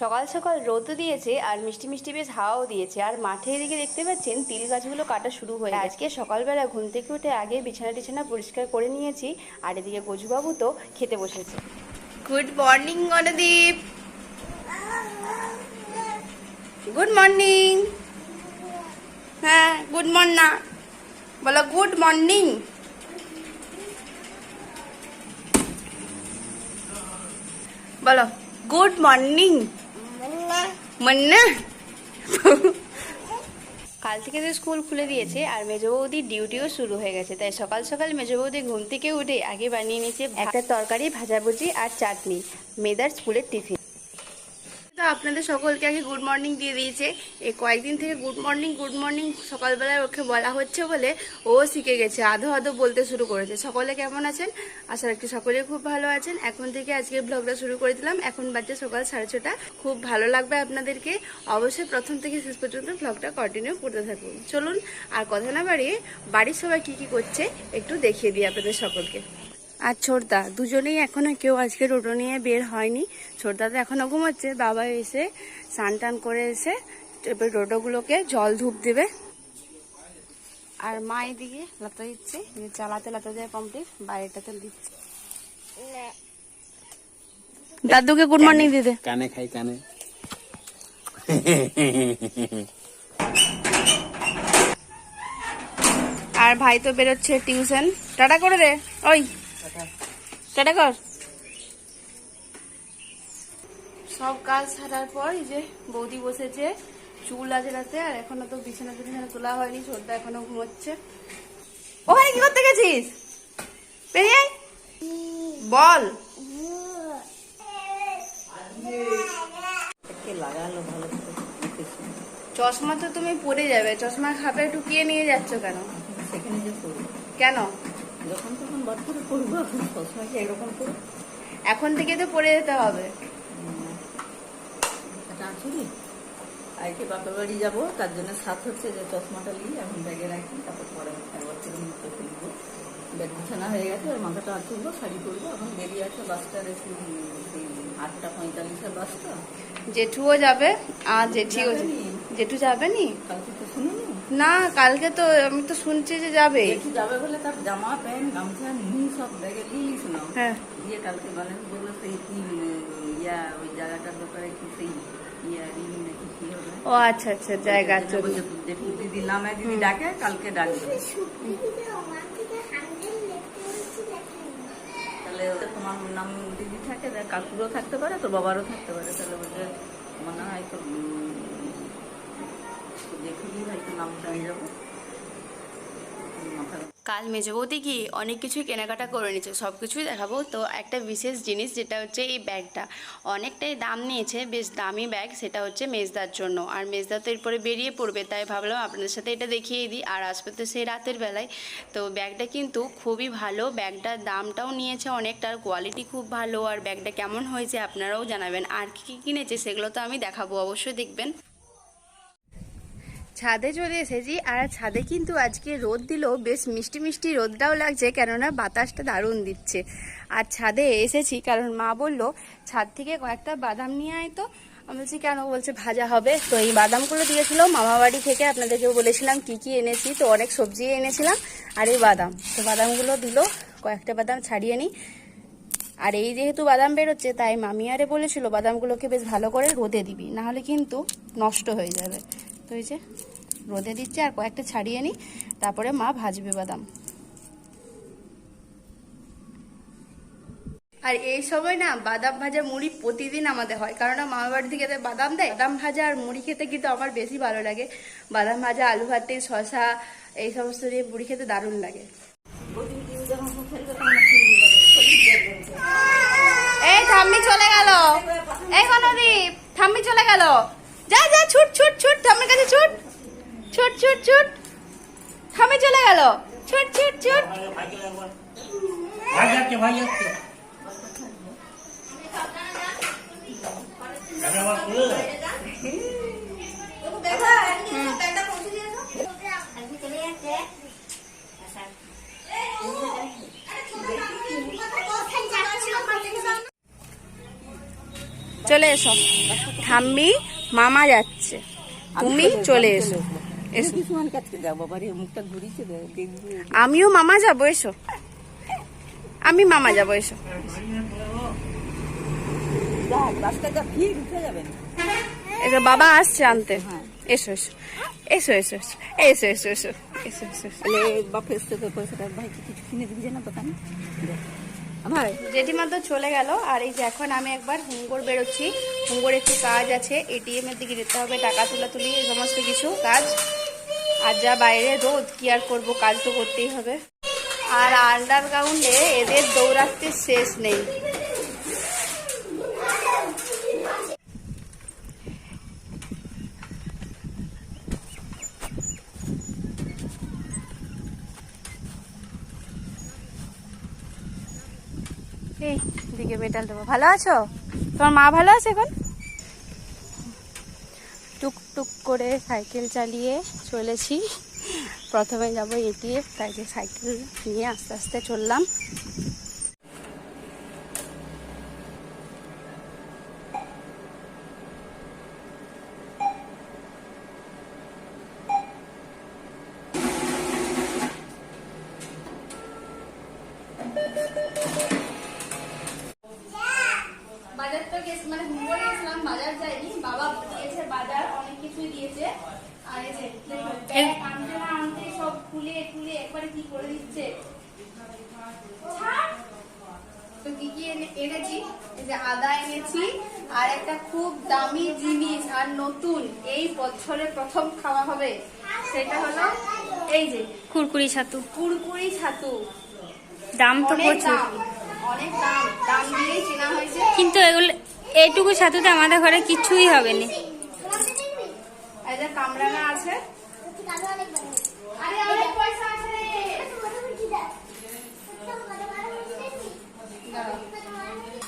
সকাল সকাল রোদও দিয়েছে আর মিষ্টি মিষ্টি বেশ হাওয়াও দিয়েছে। আর মাঠে এদিকে দেখতে পাচ্ছেন তিল গাছগুলো কাটা শুরু হয়ে আজকে সকালবেলা ঘুম থেকে উঠে আগে বিছানা টিছানা পরিষ্কার করে নিয়েছি আর এদিকে গজুবাবু তো খেতে বসেছে। Good morning Ganadip. Good morning হ্যাঁ গুড মর্না বলো গুড মর্নিং বলো গুড মর্নিং মন্না। কাল থেকে তো স্কুল খুলে দিয়েছে, আর মেজো বৌদির ডিউটিও শুরু হয়ে গেছে, তাই সকাল সকাল মেজো বৌদি ঘুম থেকে উঠে আগে বানিয়ে নিয়েছে একটা তরকারি ভাজাভুজি আর চাটনি। মেদার স্কুলের টিফিন। আপনাদের সকলকে আগে গুড মর্নিং দিয়ে দিয়েছে। এই কয়েকদিন থেকে গুড মর্নিং গুড মর্নিং সকালবেলায় ওকে বলা হচ্ছে বলে ও শিখে গেছে, আধো আধো বলতে শুরু করেছে। সকলে কেমন আছেন? আশা রাখছি সকলে খুব ভালো আছেন। এখন থেকে আজকের ব্লগটা শুরু করে দিলাম। এখন বাজে সকাল সাড়ে ছটা। খুব ভালো লাগবে আপনাদেরকে। অবশ্যই প্রথম থেকে শেষ পর্যন্ত ব্লগটা কন্টিনিউ করতে থাকুন। চলুন, আর কথা না বাড়িয়ে বাড়ির সবাই কি কি করছে একটু দেখিয়ে দিই আপনাদের সকলকে। আর ছোটদা দুজনেই এখনও কেউ আজকে টোটো নিয়ে বের হয়নি। ছোটদা তো এখনও ঘুমাচ্ছে বাবা এসে স্নান টান করে এসে এবার টোটোগুলোকে জল ধূপ দেবে। আর মা এদিকে লাতা দিচ্ছে চালাতে লাতা যায় পাম্পটি বাইরেটাতে দিচ্ছে। দাদুকে গুড মর্নিং দিতে কানে খাই কানে। আর ভাই তো বেরোচ্ছে টিউশন। টাটা করে দে ওই। টাটা কর। সব কাজ ছাড়ার পর এই যে বৌদি বসেছে চুল আছে রাতে আর এখনও তো বিছানা টিছানা তোলা হয়নি ছোটদা এখনও ঘুমোচ্ছে। ওখানে কি করতে গেছিস? আয়। বল। লাগালো ভালো চশমা তো তুমি পরে যাবে চশমা খাপে ঢুকিয়ে নিয়ে যাচ্ছ কেন? সেখানে যে কেন? যখন তখন বার করে করব এখন সবসময় এরকম করব এখন থেকে তো পরে যেতে হবে। এটা আজকে বাপের বাড়ি যাব তার জন্য সাথ হচ্ছে যে চশমাটা নিয়ে এখন ব্যাগে রাখি তারপর পরে একবার থেকে মুখতে খুলবো ব্যাগ বিছানা হয়ে গেছে আর মাথাটা আঁচড়বো শাড়ি পরবো এখন বেরিয়ে আছে বাসটা রেখে আটটা পঁয়তাল্লিশের বাসটা জেঠুও যাবে আর জেঠিও জেঠু যাবে নি? কালকে তো শুনিনি। না কালকে তো আমি তো শুনছি যে যাবে। দেখি যাবে বলে? তার জামা প্যান্ট গামছা নুন সব ব্যাগে নিয়েছ না? হ্যাঁ। দিয়ে কালকে বালেন্স বলল সেই কি ইয়া ওই জায়গাটার ব্যাপারে কি সেই ইয়া রিং নাকি কি হবে? ও আচ্ছা আচ্ছা জায়গা দেখি দিদি নামে দিদি ডাকে কালকে ডাকবে। তাহলে তোমার নাম দিদি থাকে দেখ কাকুরও থাকতে পারে তোর বাবারও থাকতে পারে। তাহলে বলছে মনে হয় তো কাল মেজো বৌদি কি অনেক কিছুই কেনাকাটা করে নিয়েছে, সব কিছুই দেখাবো। তো একটা বিশেষ জিনিস যেটা হচ্ছে এই ব্যাগটা, অনেকটাই দাম নিয়েছে, বেশ দামি ব্যাগ, সেটা হচ্ছে মেজদার জন্য। আর মেজদা তো এরপরে বেরিয়ে পড়বে, তাই ভাবলাম আপনাদের সাথে এটা দেখিয়ে দিই। আর আসবে তো সেই রাতের বেলায়। তো ব্যাগটা কিন্তু খুবই ভালো, ব্যাগটার দামটাও নিয়েছে অনেকটা, আর কোয়ালিটি খুব ভালো। আর ব্যাগটা কেমন হয়েছে আপনারাও জানাবেন। আর কী কী কিনেছে সেগুলো তো আমি দেখাবো, অবশ্যই দেখবেন। ছাদে চলে এসেছি আর ছাদে কিন্তু আজকে রোদ দিলেও বেশ মিষ্টি মিষ্টি রোদটাও লাগছে, কেননা বাতাসটা দারুণ দিচ্ছে। আর ছাদে এসেছি কারণ মা বলল, ছাদ থেকে কয়েকটা বাদাম নিয়ে আয় তো। আমি বলছি, কেন? বলছে, ভাজা হবে। তো এই বাদামগুলো দিয়েছিল মামা বাড়ি থেকে আপনাদেরকে বলেছিলাম কি কি এনেছি, তো অনেক সবজি এনেছিলাম আর এই বাদাম। তো বাদামগুলো দিল, কয়েকটা বাদাম ছাড়িয়ে নিই। আর এই যেহেতু বাদাম বেরোচ্ছে, তাই মামি আরে বলেছিল, বাদামগুলোকে বেশ ভালো করে রোদে দিবি, নাহলে কিন্তু নষ্ট হয়ে যাবে। তো এই যে রোদে দিচ্ছে আর কয়েকটা ছাড়িয়ে নিই তারপরে মা ভাজবে বাদাম। আর এই সময় না বাদাম ভাজা মুড়ি প্রতিদিন আমাদের হয়। কারণ মামার বাড়ি থেকে বাদাম দেয়। বাদাম ভাজা আর মুড়ি খেতে কিন্তু আমার বেশি ভালো লাগে। বাদাম ভাজা, আলু ভাতে শশা এই সমস্ত দিয়ে মুড়ি খেতে দারুণ লাগে। এই ঠাম্মি চলে গেল। এই গণদীপ চলে গেল। যা যা, ছুট ছুট ছুট। ঠাম্মির কাছে ছুট। ছুট ছুট ছুট। ঠাম্মি চলে গেল। ছুট ছুট ছুট। চলে এসো। ঠাম্মি মামা যাচ্ছে। তুমি চলে এসো। আমিও মামা যাব এসো। আমি মামা যাব এসো। এসো বাবা আসছে আনতে। হ্যাঁ। এসো এসো। এসো এসো এসো। এসো এসো এসো। এসো এসো এসো। তাহলে তো পয়সাটা ভাই কিছু কিনে দিবি না দোকানে? ভাই। জেঠিমা তো চলে গেল আর এই যে এখন আমি একবার হুঙ্গর বেরোচ্ছি। হুঙ্গর একটু কাজ আছে এটিএম এর দিকে যেতে হবে টাকা তোলা তুলি এই সমস্ত কিছু কাজ। আর যা বাইরে রোদ, কি আর করব? কাজ তো করতেই হবে। আর আন্ডারগ্রাউন্ডে এদের দৌড়াতে শেষ নেই। এই দিকে মেটাল দেবো। ভালো আছো? তোমার মা ভালো আছে এখন? টুকটুক করে সাইকেল চালিয়ে চলেছি। প্রথমে যাব এটিএফ তাই যে সাইকেল নিয়ে আস্তে আস্তে চললাম। বাজার তো গেছ মানে গেছিলাম বাজার যাইনি বাবা দিয়েছে বাজার অনেক কিছুই দিয়েছে। আর এই যে আনতে না আনতে সব খুলে খুলে একবারে কি করে দিচ্ছে? তো কি কি এনেছি? এই যে আদা এনেছি আর একটা খুব দামি জিনিস আর নতুন এই বছরে প্রথম খাওয়া হবে। সেটা হলো এই যে কুরকুরি ছাতু। কুড়কুড়ি ছাতু। দাম তো প্রচুর। অনেক দাম। দাম দিয়েই কেনা হয়েছে। কিন্তু এগুলো এইটুকু ছাতুতে আমাদের ঘরে কিছুই হবে না। যে আছে।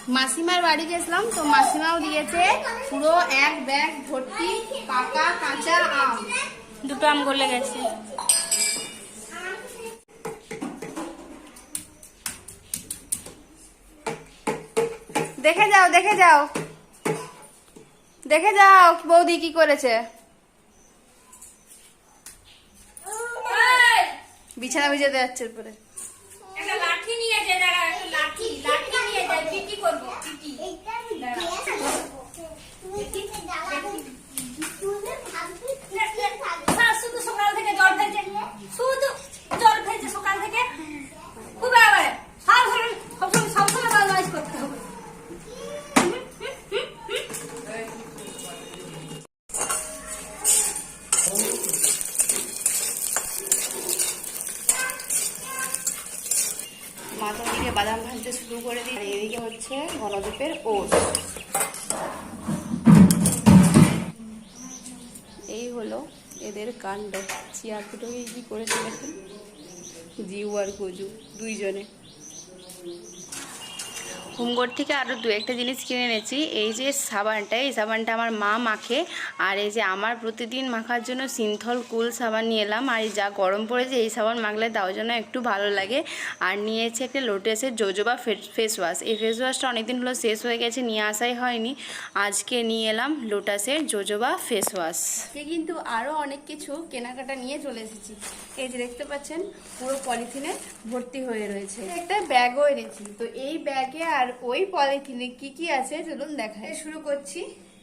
মাসিমার বাড়ি গেছিলাম তো মাসিমাও দিয়েছে পুরো এক ব্যাগ ভর্তি পাকা কাঁচা আম। দুটো আম গলে গেছে। দেখে যাও। দেখে যাও বৌদি কি করেছে। বিছানা ভিজাতে যাচ্ছে পরে একটা লাঠি নিয়ে যায় লাঠি লাঠি নিয়ে যায় কি করব শুধু সকাল থেকে জ্বর ধরেছে শুধু জ্বর ধরেছে সকাল থেকে খুব এবারে সব সময় সবসময় সবসময় বদমাইশ করতে হবে মা তো বাদাম ভাজতে শুরু করে দিই। এদিকে হচ্ছে গণদীপের ওট এই হলো এদের কাণ্ড। চেয়ার দুটোকে কি করেছে দেখুন? জিউ আর গজু, দুইজনে। হোমগড় থেকে আরও দু একটা জিনিস কিনে এনেছি। এই যে সাবানটা, এই সাবানটা আমার মা মাখে। আর এই যে আমার প্রতিদিন মাখার জন্য সিনথল কুল সাবান নিয়ে এলাম। আর যা গরম পড়েছে, এই সাবান মাখলে তাও জন্য একটু ভালো লাগে। আর নিয়েছে একটা লোটাসের জোজোবা ফেস ওয়াশ এই ফেস ওয়াশটা অনেকদিন হলো শেষ হয়ে গেছে, নিয়ে আসাই হয়নি। আজকে নিয়ে এলাম লোটাসের জোজোবা ফেস ওয়াশ কিন্তু আরও অনেক কিছু কেনাকাটা নিয়ে চলে এসেছি। এই যে দেখতে পাচ্ছেন, পুরো পলিথিনে ভর্তি হয়ে রয়েছে। একটা ব্যাগও এনেছি। তো এই ব্যাগে আর ওই পলিথিনে কি কি আছে চলুন দেখায় শুরু করছি।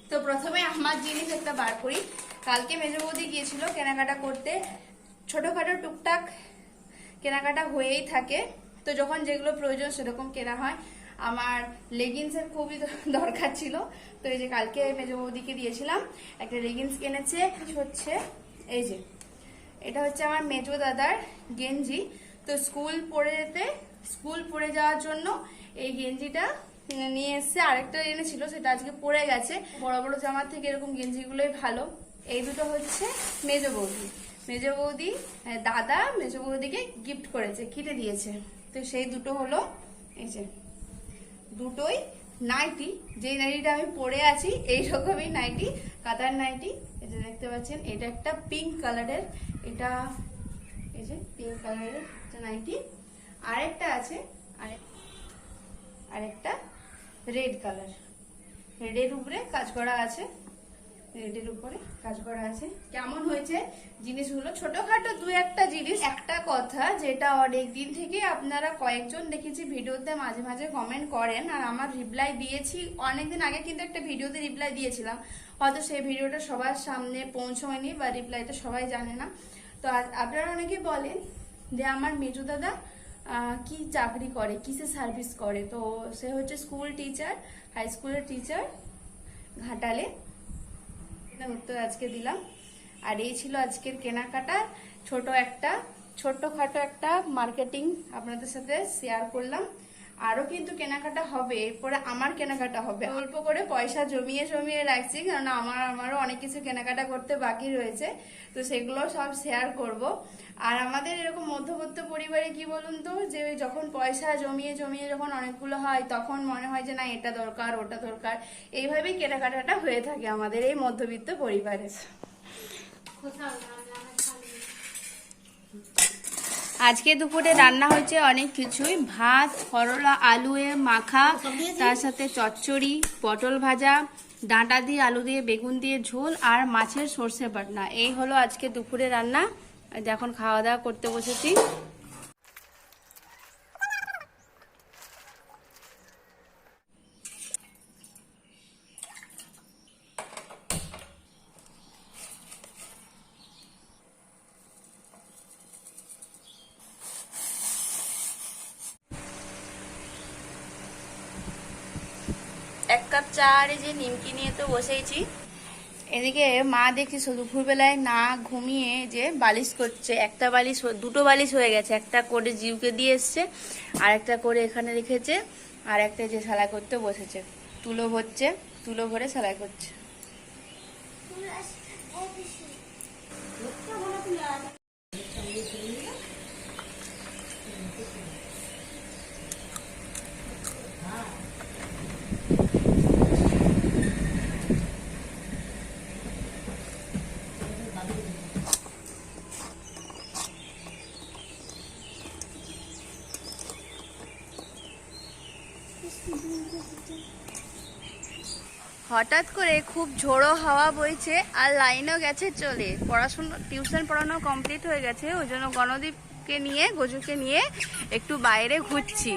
তো প্রথমে আমার জিনিস একটা বার করি। কালকে মেজো বৌদি গিয়েছিল কেনাকাটা করতে। ছোটোখাটো টুকটাক কেনাকাটা হয়েই থাকে। তো যখন যেগুলো প্রয়োজন সেরকম কেনা হয়। আমার লেগিংসের খুবই দরকার ছিল। তো এই যে কালকে মেজো বৌদিকে দিয়েছিলাম। একটা লেগিংস কিনেছে। হচ্ছে, এই যে। এটা হচ্ছে আমার মেজো দাদার গেঞ্জি। তো স্কুল পড়ে যেতে স্কুল পড়ে যাওয়ার জন্য এই গেঞ্জিটা নিয়ে এসছে। আরেকটা এনেছিল, সেটা আজকে পড়ে গেছে। বড় বড় জামার থেকে এরকম গেঞ্জিগুলোই ভালো। এই দুটো হচ্ছে মেজ বৌদি। মেজো বৌদি দাদা, মেজ বৌদিকে গিফট করেছে, কিনে দিয়েছে। তো সেই দুটো হলো, এই যে, দুটোই নাইটি। যেই নাইটিটা আমি পরে আছি এই রকমই নাইটি, কাতার নাইটি। এটা দেখতে পাচ্ছেন, এটা একটা পিঙ্ক কালারের এটা, এই যে পিঙ্ক কালারের নাইটি। আরেকটা আছে আরেক- আরেকটা রেড কালার। রেডের উপরে কাজ করা আছে, রেডের উপরে কাজ করা আছে। কেমন হয়েছে জিনিসগুলো? ছোটখাটো দু একটা জিনিস। একটা কথা যেটা অনেক দিন থেকে আপনারা কয়েকজন দেখেছি ভিডিওতে মাঝে মাঝে কমেন্ট করেন, আর আমার রিপ্লাই দিয়েছি। অনেকদিন আগে কিন্তু একটা ভিডিওতে রিপ্লাই দিয়েছিলাম। হয়তো সেই ভিডিওটা সবার সামনে পৌঁছয়নি বা রিপ্লাইটা সবাই জানে না। তো আপনারা অনেকে বলেন যে, আমার মেজু দাদা কি চাকরি করে, কিসে সার্ভিস করে? তো সে হচ্ছে স্কুল টিচার হাই স্কুলের টিচার ঘাটালে। উত্তর আজকে দিলাম। আর এই ছিল আজকের কেনাকাটা। ছোট একটা, ছোট্টখাটো একটা মার্কেটিং আপনাদের সাথে শেয়ার করলাম। আরও কিন্তু কেনাকাটা হবে, এরপরে আমার কেনাকাটা হবে। অল্প করে পয়সা জমিয়ে জমিয়ে রাখছি কারণ আমার, আমারও অনেক কিছু কেনাকাটা করতে বাকি রয়েছে, তো সেগুলো সব শেয়ার করব। আর আমাদের এরকম মধ্যবর্তী পরিবারে কি বলুন তো, যে যখন পয়সা জমিয়ে জমিয়ে যখন অনেকগুলো হয়, তখন মনে হয় যে না, এটা দরকার, ওটা দরকার। এইভাবেই কেনাকাটাটা হয়ে থাকে আমাদের এই মধ্যবিত্ত পরিবারে। কোথাও রান্না খালি আজকে দুপুরে রান্না হয়েছে অনেক কিছুই। ভাত, করলা আলুয়ে মাখা, তার সাথে চচ্চড়ি, পটল ভাজা, ডাঁটা দিয়ে, আলু দিয়ে, বেগুন দিয়ে ঝোল আর মাছের সর্ষে বাটনা। এই হলো আজকে দুপুরে রান্না। এখন খাওয়া দাওয়া করতে বসেছি এক কাপ চা আর এই যে নিমকি নিয়ে তো বসেইছি। এদিকে মা দেখছি দুপুরবেলায় না ঘুমিয়ে যে বালিশ করছে। একটা বালিশ দুটো বালিশ হয়ে গেছে। একটা করে জিউকে দিয়ে এসছে, আর একটা করে এখানে রেখেছে, আর একটা যে সেলাই করতে বসেছে। তুলো ভরছে, তুলো ভরে সেলাই করছে। হঠাৎ করে খুব ঝোড়ো হাওয়া বইছে আর লাইনও গেছে চলে। পড়াশুনো, টিউশন পড়ানো কমপ্লিট হয়ে গেছে, ওই জন্য গণদীপকে নিয়ে, গজুকে নিয়ে একটু বাইরে ঘুরছি।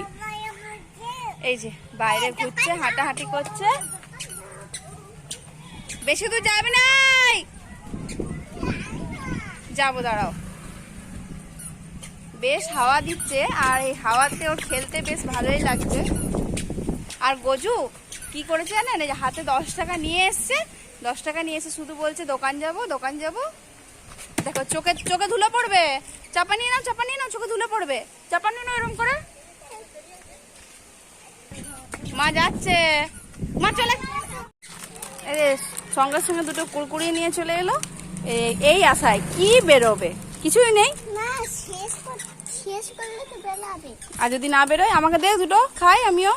এই যে, বাইরে ঘুরছে, হাঁটাহাঁটি করছে। বেশি দূর যাবে নাই যাব, দাঁড়াও। বেশ হাওয়া দিচ্ছে, আর এই হাওয়াতে ওর খেলতে বেশ ভালোই লাগছে। আর গজু কি করেছে জানেন? এই যে হাতে দশ টাকা নিয়ে এসছে। দশ টাকা নিয়ে এসে শুধু বলছে দোকান যাব দোকান যাব। দেখো চোখে চোখে ধুলো পড়বে। চাপা নিয়ে নাও চাপা নিয়ে নাও চোখে ধুলো পড়বে। চাপা নিয়ে নাও এরকম করে। মা যাচ্ছে। মা চলে। এই সঙ্গে সঙ্গে দুটো কুড়কুড়ি নিয়ে চলে এলো। এই আশায় কি বেরোবে? কিছুই নেই। আর যদি না বেরোয় আমাকে দে দুটো খাই আমিও।